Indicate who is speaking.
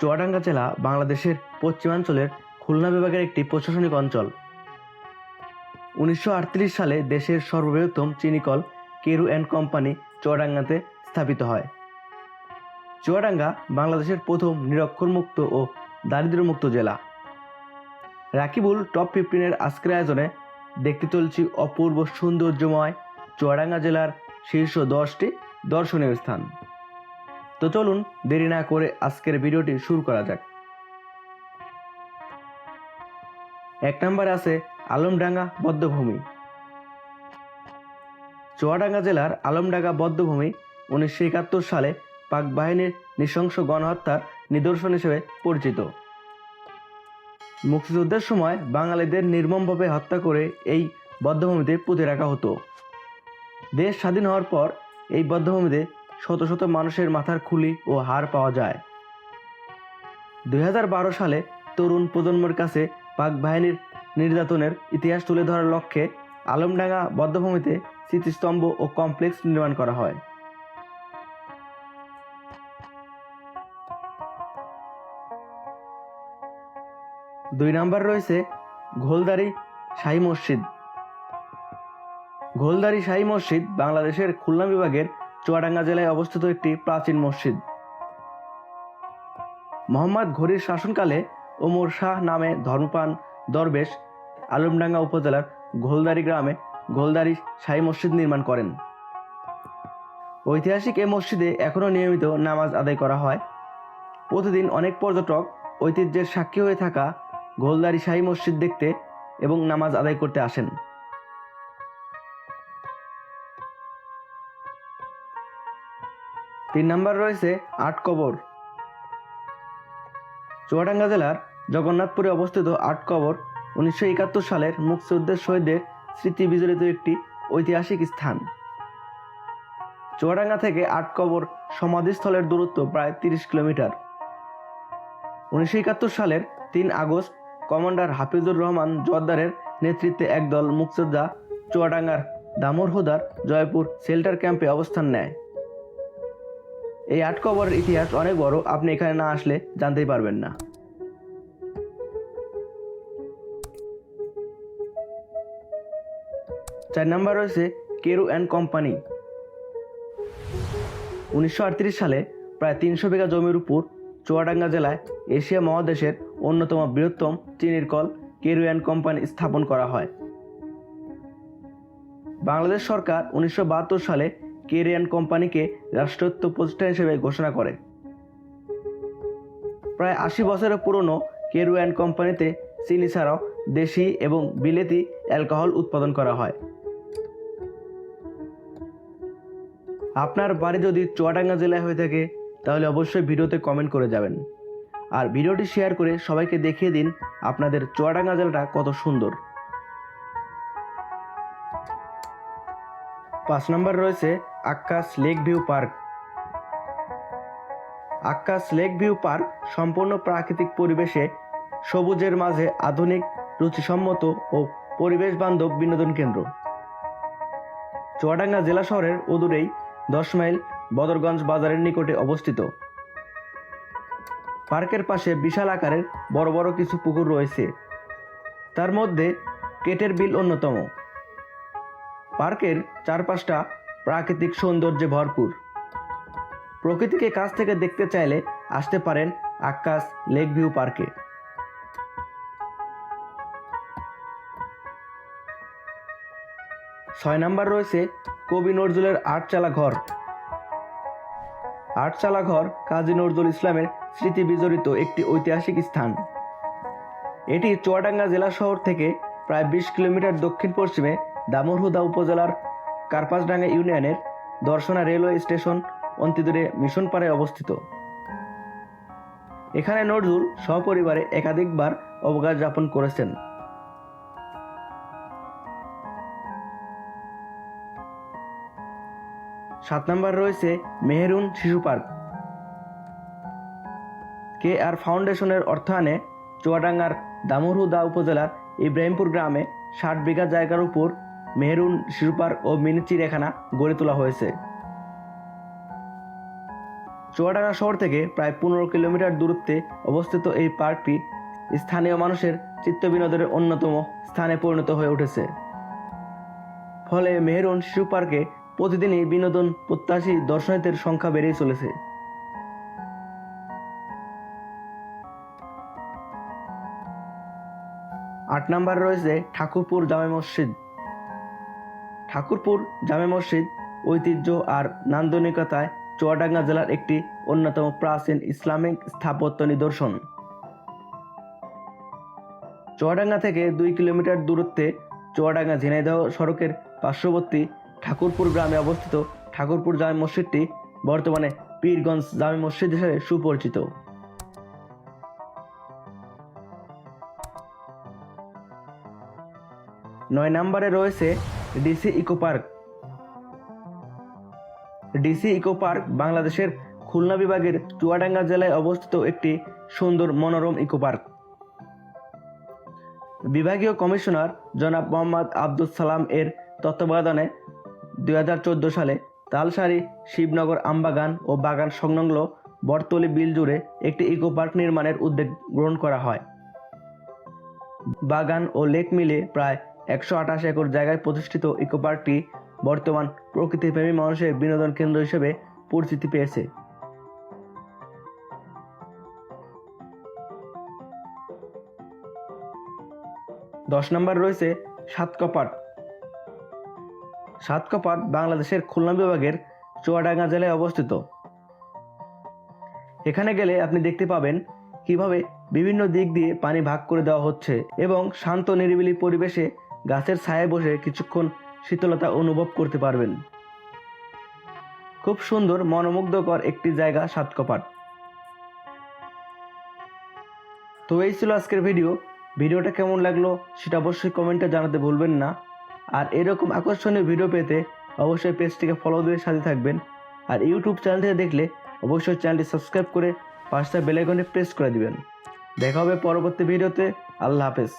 Speaker 1: চুয়াডাঙ্গা জেলা বাংলাদেশের পশ্চিমাঞ্চলের খুলনা বিভাগের একটি প্রশাসনিক অঞ্চল। উনিশশো আটত্রিশ সালে দেশের সর্ববৃহত্তম চিনিকল কেরু অ্যান্ড কোম্পানি চুয়াডাঙ্গাতে স্থাপিত হয়। চুয়াডাঙ্গা বাংলাদেশের প্রথম নিরক্ষরমুক্ত ও দারিদ্র্যমুক্ত জেলা। রাকিবুল টপ ফিফটিনের আজকের আয়োজনে দেখতে চলছি অপূর্ব সৌন্দর্যময় চুয়াডাঙ্গা জেলার শীর্ষ দশটি দর্শনীয় স্থান। তো চলুন দেরি না করে আজকের ভিডিওটি শুরু করা যাক। এক নম্বরে আছে আলমডাঙ্গা বদ্ধভূমি। চুয়াডাঙ্গা জেলার আলমডাঙ্গা বদ্ধভূমি উনিশশো একাত্তর সালে পাক বাহিনীর নৃশংস গণহত্যার নিদর্শন হিসেবে পরিচিত। মুক্তিযুদ্ধের সময় বাঙালিদের নির্মমভাবে হত্যা করে এই বদ্ধভূমিতে পুঁতে রাখা হতো। দেশ স্বাধীন হওয়ার পর এই বদ্ধভূমিতে শত শত মানুষের মাথার খুলি ও হার পাওয়া যায়। দুই হাজার বারো সালে তরুণ প্রজন্মের কাছে পাক বাহিনীর নির্যাতনের ইতিহাস তুলে ধরার লক্ষ্যে আলমডাঙ্গা বদ্ধভূমিতে স্মৃতিস্তম্ভ ও কমপ্লেক্স নির্মাণ করা হয়। দুই নম্বর রয়েছে ঘোলদারি শাহী মসজিদ। ঘোলদারি শাহী মসজিদ বাংলাদেশের খুলনা বিভাগের চুয়াডাঙ্গা জেলায় অবস্থিত একটি প্রাচীন মসজিদ। মোহাম্মদ ঘড়ির শাসনকালে ওমর শাহ নামে ধর্মপান দরবেশ আলমডাঙ্গা উপজেলার ঘোলদারি গ্রামে ঘোলদারি শাহী মসজিদ নির্মাণ করেন। ঐতিহাসিক এই মসজিদে এখনও নিয়মিত নামাজ আদায় করা হয়। প্রতিদিন অনেক পর্যটক ঐতিহ্যের সাক্ষী হয়ে থাকা ঘোলদারি শাহী মসজিদ দেখতে এবং নামাজ আদায় করতে আসেন। তিন নম্বর রয়েছে আট কবর। চুয়াডাঙ্গা জেলার জগন্নাথপুরে অবস্থিত আট কবর উনিশশো একাত্তর সালের মুক্তিযুদ্ধের শহীদদের স্মৃতি বিজড়িত একটি ঐতিহাসিক স্থান। চুয়াডাঙ্গা থেকে আট কবর সমাধিস্থলের দূরত্ব প্রায় তিরিশ কিলোমিটার। উনিশশো একাত্তর সালের তিন আগস্ট কমান্ডার হাফিজুর রহমান জোয়ারদারের নেতৃত্বে একদল মুক্তিযোদ্ধা চুয়াডাঙ্গার দামোরহুদার জয়পুর সেল্টার ক্যাম্পে অবস্থান নেয়। এই আট কবরের ইতিহাস অনেক বড়, আপনি এখানে না আসলে জানতেই পারবেন না। চার নাম্বার রয়েছে কেরু অ্যান্ড কোম্পানি। উনিশশো আটত্রিশ সালে প্রায় তিনশো বিঘা জমির উপর চুয়াডাঙ্গা জেলায় এশিয়া মহাদেশের অন্যতম বৃহত্তম চিনির কল কেরু অ্যান্ড কোম্পানি স্থাপন করা হয়। বাংলাদেশ সরকার উনিশশো বাহাত্তর সালে কেরু অ্যান্ড কোম্পানিকে রাষ্ট্রায়ত্ত প্রতিষ্ঠান হিসেবে ঘোষণা করে। প্রায় আশি বছরের পুরনো কেরু অ্যান্ড কোম্পানিতে চিনি ছাড়াও দেশি এবং বিলেতি অ্যালকোহল উৎপাদন করা হয়। আপনার বাড়ি যদি চুয়াডাঙ্গা জেলায় হয়ে থাকে, তাহলে অবশ্যই ভিডিওতে কমেন্ট করে যাবেন। আর ভিডিওটি শেয়ার করে সবাইকে দেখিয়ে দিন আপনাদের চুয়াডাঙ্গা জেলাটা কত সুন্দর। পাঁচ নম্বর রয়েছে Akkas lake view park. Akkas lake view park সম্পূর্ণ প্রাকৃতিক পরিবেশে, সবুজের মাঝে আধুনিক, রুচিসম্মত ও পরিবেশ বান্ধব বিনোদন কেন্দ্র। চুয়াডাঙ্গা জেলা শহরের অদূরেই দশ মাইল বদরগঞ্জ বাজারের নিকটে অবস্থিত। পার্কের পাশে বিশাল আকারের বড় বড় কিছু পুকুর রয়েছে। তার মধ্যে কেটের বিল অন্যতম। পার্কের চারপাশটা প্রাকৃতিক সৌন্দর্যে ভরপুর। প্রকৃতিকে কাছ থেকে দেখতে চাইলে আসতে পারেন আকাশ লেক ভিউ পার্কে। ছয় নাম্বার রয়েছে কবি নজরুলের আটচালা ঘর। আটচালা ঘর কাজী নজরুল ইসলামের স্মৃতি বিজড়িত একটি ঐতিহাসিক স্থান। এটি চুয়াডাঙ্গা জেলা শহর থেকে প্রায় বিশ কিলোমিটার দক্ষিণ পশ্চিমে দামোরহুদা উপজেলার কার্পাসডাঙ্গা ইউনিয়নের দর্শনা রেলওয়ে স্টেশন অন্তিদূরে মিশনপাড়ায় অবস্থিত। এখানে নজরুল সপরিবারে একাধিকবার অবকাশ যাপন করেছেন। সাত নম্বর রয়েছে মেহেরুন শিশু পার্ক। কে আর ফাউন্ডেশনের অর্থায়নে চুয়াডাঙ্গার দামুরহুদা উপজেলার ইব্রাহিমপুর গ্রামে ষাট বিঘা জায়গার উপর মেহেরুন শিশু পার্ক ও মিনি চিড়িয়াখানা গড়ে তোলা হয়েছে। চুয়াডাঙ্গা শহর থেকে প্রায় পনেরো কিলোমিটার দূরত্বে অবস্থিত এই পার্কটি স্থানীয় মানুষের চিত্ত বিনোদনের অন্যতম স্থানে পরিণত হয়ে উঠেছে। ফলে মেহেরুন শিশু পার্কে প্রতিদিনই বিনোদন, প্রত্যাশী দর্শনার্থীর সংখ্যা বেড়েই চলেছে। আট নম্বরে রয়েছে ঠাকুরপুর জামে মসজিদ। ঠাকুরপুর জামে মসজিদ, ঐতিহ্য আর নান্দনিকতায় চুয়াডাঙ্গা জেলার একটি অন্যতম প্রাচীন ইসলামিক স্থাপত্য নিদর্শন। চুয়াডাঙ্গা থেকে দুই কিলোমিটার দূরত্বে চুয়াডাঙ্গা ঝিনাইদহ সড়কের পার্শ্ববর্তী ঠাকুরপুর গ্রামে অবস্থিত ঠাকুরপুর জামে মসজিদটি বর্তমানে পীরগঞ্জ জামে মসজিদ হিসেবে সুপরিচিত। নয় নম্বরে রয়েছে DC eco park. DC eco park বাংলাদেশের খুলনা বিভাগের চুয়াডাঙ্গা জেলায় অবস্থিত একটি সুন্দর মনোরম ইকো পার্ক। বিভাগীয় কমিশনার জনাব মোহাম্মদ আব্দুল সালাম এর তত্ত্বাবধানে দুই চোদ্দ সালে তালসারি শিবনগর আমবাগান ও বাগান সংলগ্ন বটতলি বিল জুড়ে একটি ইকো পার্ক নির্মাণের উদ্যোগ গ্রহণ করা হয়। বাগান ও লেক মিলে প্রায় একশো আঠাশ একর জায়গায় প্রতিষ্ঠিত ইকো পার্কটি বর্তমান প্রকৃতিপ্রেমী মানুষের বিনোদন কেন্দ্র হিসেবে পরিচিতি পেয়েছে। দশ নম্বর রয়েছে সাতকপাট সাতকপাট বাংলাদেশের খুলনা বিভাগের চুয়াডাঙ্গা জেলায় অবস্থিত। এখানে গেলে আপনি দেখতে পাবেন কীভাবে বিভিন্ন দিক দিয়ে পানি ভাগ করে দেওয়া হচ্ছে এবং শান্ত নিরিবিলি পরিবেশে গাছের ছায়ায় বসে কিছুক্ষণ শীতলতা অনুভব করতে পারবেন। খুব সুন্দর, মনোমুগ্ধকর একটি জায়গা সাতকপাট তো এই ছিল আজকের ভিডিও। ভিডিওটা কেমন লাগল সেটা অবশ্যই কমেন্টে জানাতে ভুলবেন না। আর এরকম আকর্ষণীয় ভিডিও পেতে অবশ্যই পেজটিকে ফলো দিয়ে সাথে থাকবেন। আর ইউটিউব চ্যানেল থেকে দেখলে অবশ্যই চ্যানেলটি সাবস্ক্রাইব করে পাঁচটা বেলাইকনে প্রেস করে দিবেন। দেখা হবে পরবর্তী ভিডিওতে। আল্লাহ হাফেজ।